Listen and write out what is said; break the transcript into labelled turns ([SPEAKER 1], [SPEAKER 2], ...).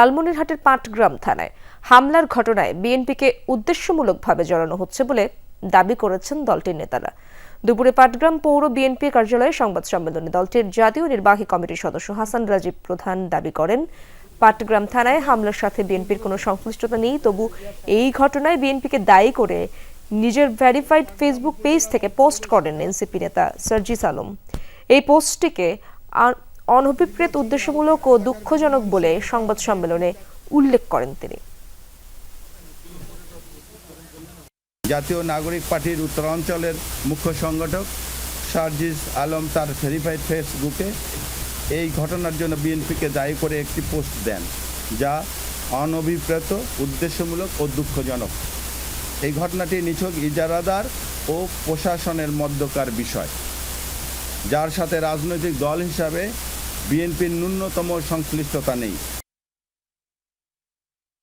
[SPEAKER 1] লালমনিরহাটের পাটগ্রাম থানায় হামলার ঘটনায় বিএনপিকে উদ্দেশ্যমূলকভাবে জড়ানো হচ্ছে বলে দাবি করেছেন দলটির নেতারা। দুপুরে পাটগ্রাম পৌর বিএনপি কার্যালয়ে সংবাদ সম্মেলনে দলটির জাতীয় নির্বাহী কমিটির সদস্য হাসান রাজীব প্রধান দাবি করেন, পাটগ্রাম থানায় হামলার সাথে বিএনপির কোনো সংশ্লিষ্টতা নেই, তবু এই ঘটনায় বিএনপিকে দায়ী করে নিজের ভেরিফাইড ফেসবুক পেজ থেকে পোস্ট করেন এনসিপি নেতা সার্জিস আলম। এই পোস্টটিকে অনভিপ্রেত উদ্দেশ্যমূলক ও দুঃখজনক বলে সংবাদ সম্মেলনে উল্লেখ করেন তিনি।
[SPEAKER 2] জাতীয় নাগরিক পার্টির উত্তরাঞ্চলের মুখ্য সংগঠক সার্জিস আলম তার ভেরিফাইড ফেসবুকে এই ঘটনার জন্য বিএনপিকে দায়ী করে একটি পোস্ট দেন, যা অনভিপ্রেত, উদ্দেশ্যমূলক ও দুঃখজনক। এই ঘটনাটি নিছক ইজারাদার ও প্রশাসনের মধ্যকার বিষয়, যার সাথে রাজনৈতিক দল হিসাবে বিএনপির ন্যূনতম সংশ্লিষ্টতা নেই।